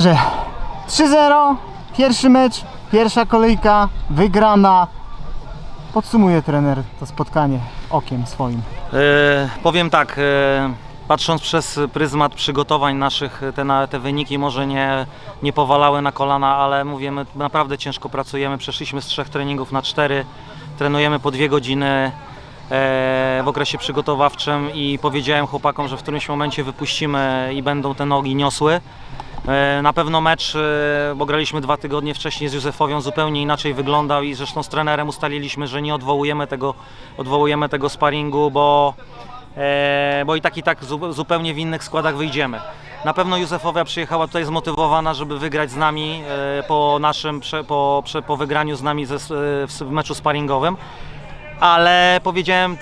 Że 3-0, pierwszy mecz, pierwsza kolejka, wygrana. Podsumuje trener to spotkanie okiem swoim. E, powiem tak, e, patrząc przez pryzmat przygotowań naszych, te, na, te wyniki może nie, nie powalały na kolana, ale mówię, my naprawdę ciężko pracujemy. Przeszliśmy z trzech treningów na cztery, trenujemy po dwie godziny e, w okresie przygotowawczym i powiedziałem chłopakom, że w którymś momencie wypuścimy i będą te nogi niosły. E, Na pewno mecz, e, bo graliśmy dwa tygodnie wcześniej z Józefowią, zupełnie inaczej wyglądał i zresztą z trenerem ustaliliśmy, że nie odwołujemy tego, odwołujemy tego sparingu, bo, e, bo i tak i tak zu, zupełnie w innych składach wyjdziemy. Na pewno Józefowia przyjechała tutaj zmotywowana, żeby wygrać z nami po naszym, po, po wygraniu z nami w meczu sparingowym ale powiedziałem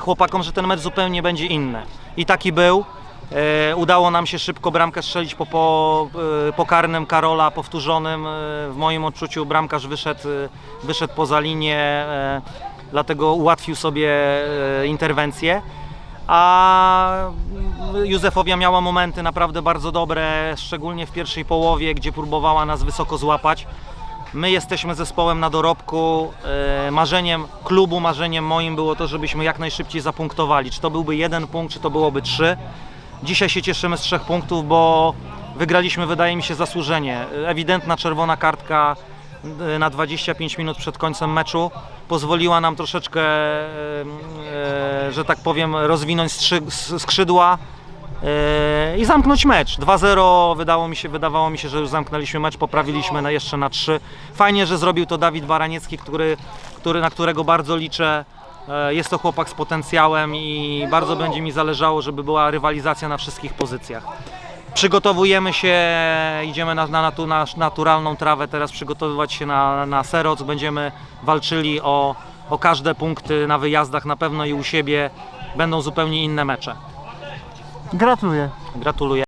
chłopakom, że ten mecz zupełnie będzie inny. I taki był. E, Udało nam się szybko bramkę strzelić po, po, y, po karnym Karola powtórzonym. Y, W moim odczuciu bramkarz wyszedł, wyszedł poza linię, e, dlatego ułatwił sobie e, interwencję. A Józefowia miała momenty naprawdę bardzo dobre, szczególnie w pierwszej połowie, gdzie próbowała nas wysoko złapać. My jesteśmy zespołem na dorobku. E, Marzeniem klubu, marzeniem moim było to, żebyśmy jak najszybciej zapunktowali. Czy to byłby jeden punkt, czy to byłoby trzy. Dzisiaj się cieszymy z trzech punktów, bo wygraliśmy, wydaje mi się, zasłużenie. Ewidentna czerwona kartka e, na 25 minut przed końcem meczu pozwoliła nam troszeczkę, e, e, że tak powiem, rozwinąć skrzydła i zamknąć mecz. 2-0 wydało mi się, wydawało mi się, że już zamknęliśmy mecz, poprawiliśmy na jeszcze na 3. Fajnie, że zrobił to Dawid Baraniecki, który, który, na którego bardzo liczę. E, Jest to chłopak z potencjałem i bardzo będzie mi zależało, żeby była rywalizacja na wszystkich pozycjach. Przygotowujemy się, idziemy na, na, natu, na naturalną trawę teraz przygotowywać się na, na Seroc. Będziemy walczyli o, o każde punkty na wyjazdach na pewno i u siebie będą zupełnie inne mecze. Gratuluję. Gratuluję.